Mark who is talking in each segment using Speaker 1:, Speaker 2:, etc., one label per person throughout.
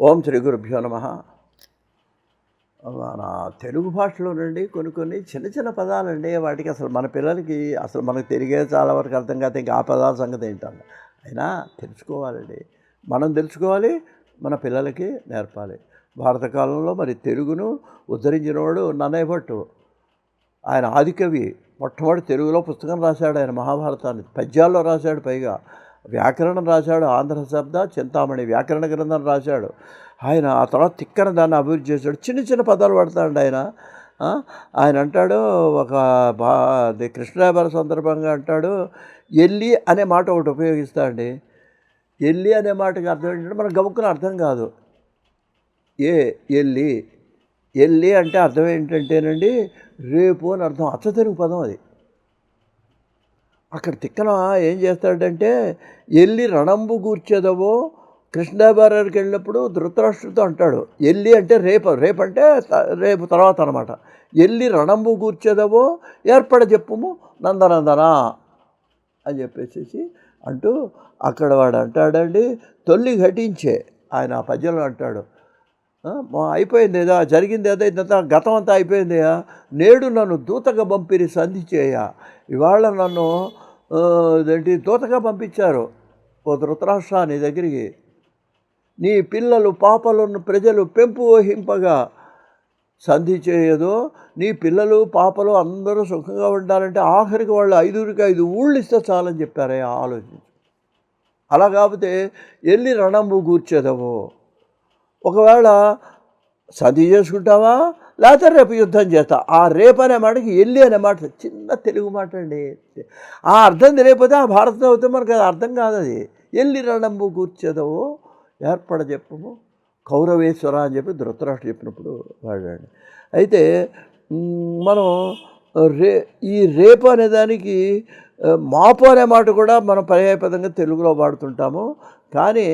Speaker 1: ఓం శ్రీ గురుభ్యో నమ. మన తెలుగు భాషలో నుండి కొన్ని కొన్ని చిన్న చిన్న పదాలండి వాటికి అసలు మన పిల్లలకి అసలు మనకు తిరిగే చాలా వరకు అర్థం కాదు ఇంకా ఆ పదాల సంగతి ఏంటన్న అయినా తెలుసుకోవాలండి. మనం తెలుసుకోవాలి మన పిల్లలకి నేర్పాలి. భారత కాలంలో మరి తెలుగును ఉద్ధరించినవాడు నన్నయ్య భట్టు ఆయన ఆదికవి మొట్టమొదటి తెలుగులో పుస్తకం రాశాడు ఆయన మహాభారతాన్ని. పద్యాల్లో రాశాడు పైగా. వ్యాకరణం రాశాడు ఆంధ్ర శబ్ద చింతామణి వ్యాకరణ గ్రంథం రాశాడు. ఆయన ఆ తర్వాత తిక్కన దాన్ని అభివృద్ధి చేశాడు. చిన్న చిన్న పదాలు పడతాడు ఆయన. ఆయన అంటాడు ఒక బా అది కృష్ణాభర సందర్భంగా అంటాడు ఎల్లి అనే మాట ఒకటి ఉపయోగిస్తాడండి ఎల్లి అనే మాటకి అర్థం ఏంటంటే మనకు గబుక్కున అర్థం కాదు. ఏ ఎల్లి. ఎల్లి అంటే అర్థం ఏంటంటేనండి రేపు అని అర్థం. అచ్చ తెలుగు పదం అది. అక్కడ తిక్కన ఏం చేస్తాడంటే ఎల్లి రణంబు కూర్చేదవో కృష్ణాబారానికి వెళ్ళినప్పుడు ధృతరాష్ట్రుడితో అంటాడు ఎల్లి అంటే రేపు రేపు అంటే రేపు తర్వాత అనమాట ఎల్లి రణంబు కూర్చేదవో ఏర్పడ చెప్పుము నందనందనా అని చెప్పేసి అంటూ అక్కడ వాడు అంటాడండి తొల్లి ఘటించే ఆయన ఆ పద్యంలో అంటాడు అయిపోయింది ఏదా జరిగింది ఏదో ఇదంతా గతం అంతా అయిపోయింది నేడు నన్ను దూతగా పంపిరి సంధి చేయ. ఇవాళ నన్ను ఇదేంటి దూతగా పంపించారు. ఓ ధృతరాష్ట్ర నీ దగ్గరికి. నీ పిల్లలు పాపలను ప్రజలు పెంపు వహింపగా సంధి చేయదు. నీ పిల్లలు పాపలు అందరూ సుఖంగా ఉండాలంటే ఆఖరికి వాళ్ళు ఐదుగురికి ఐదు ఊళ్ళు ఇస్తే చాలని చెప్పారే ఆలోచించి. అలా కాకపోతే ఎల్లి రణంబు కూర్చేదవో ఒకవేళ సంధి చేసుకుంటావా? లేకపోతే రేపు యుద్ధం చేస్తా ఆ రేపు అనే మాటకి ఎల్లి అనే మాట చిన్న తెలుగు మాట అండి ఆ అర్థం తెలియకపోతే ఆ భారతం అవుతే మనకు అది అర్థం కాదు అది. ఎల్లి రణంబు కూర్చేదవో ఏర్పడ చెప్పము. కౌరవేశ్వర అని చెప్పి ధృతరాష్ట్ర చెప్పినప్పుడు వాడాడు. అయితే మనం రే ఈ రేపు అనే దానికి మాపు అనే మాట కూడా మనం పర్యాయపదంగా తెలుగులో వాడుతుంటాము. కానీ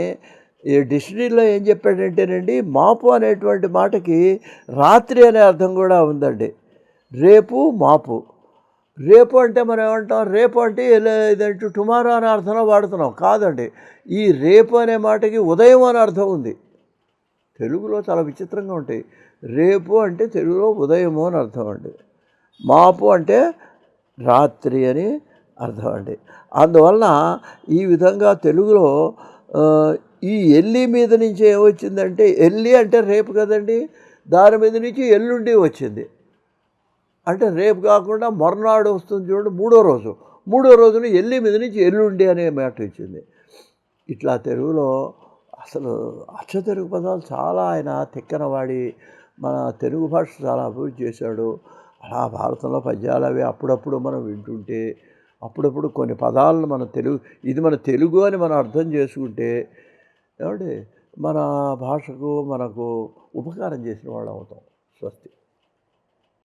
Speaker 1: ఈ డిక్షనరీలో ఏం చెప్పాడంటేనండి మాపు అనేటువంటి మాటకి రాత్రి అనే అర్థం కూడా ఉందండి. రేపు మాపు. రేపు అంటే మనం ఏమంటాం రేపు అంటే ఎలా- టుమారో అనే అర్థంలో వాడుతున్నాం. కాదండి ఈ రేపు అనే మాటకి ఉదయం అనే అర్థం ఉంది. తెలుగులో చాలా విచిత్రంగా ఉంటాయి. రేపు అంటే తెలుగులో ఉదయము అని అర్థం అండి. మాపు అంటే రాత్రి అని అర్థం అండి. అందువలన ఈ విధంగా తెలుగులో ఈ ఎల్లి మీద నుంచి ఏమొచ్చిందంటే ఎల్లి అంటే రేపు కదండి దాని మీద నుంచి ఎల్లుండి వచ్చింది. అంటే రేపు కాకుండా మర్నాడు వస్తుంది చూడండి మూడో రోజు. మూడో రోజున ఎల్లి మీద నుంచి ఎల్లుండి అనే మాట వచ్చింది. ఇట్లా తెలుగులో అసలు అచ్చ తెలుగు పదాలు చాలా ఆయన తిక్కనవాడి మన తెలుగు భాష చాలా అభివృద్ధి చేశాడు. అలా భారతంలో పద్యాలు అవి అప్పుడప్పుడు మనం వింటుంటే అప్పుడప్పుడు కొన్ని పదాలను మన తెలుగు ఇది మన తెలుగు అని మనం అర్థం చేసుకుంటే ఏమండి? మన భాషకు మనకు ఉపకారం చేసిన వాళ్ళు అవుతాం. స్వస్తి.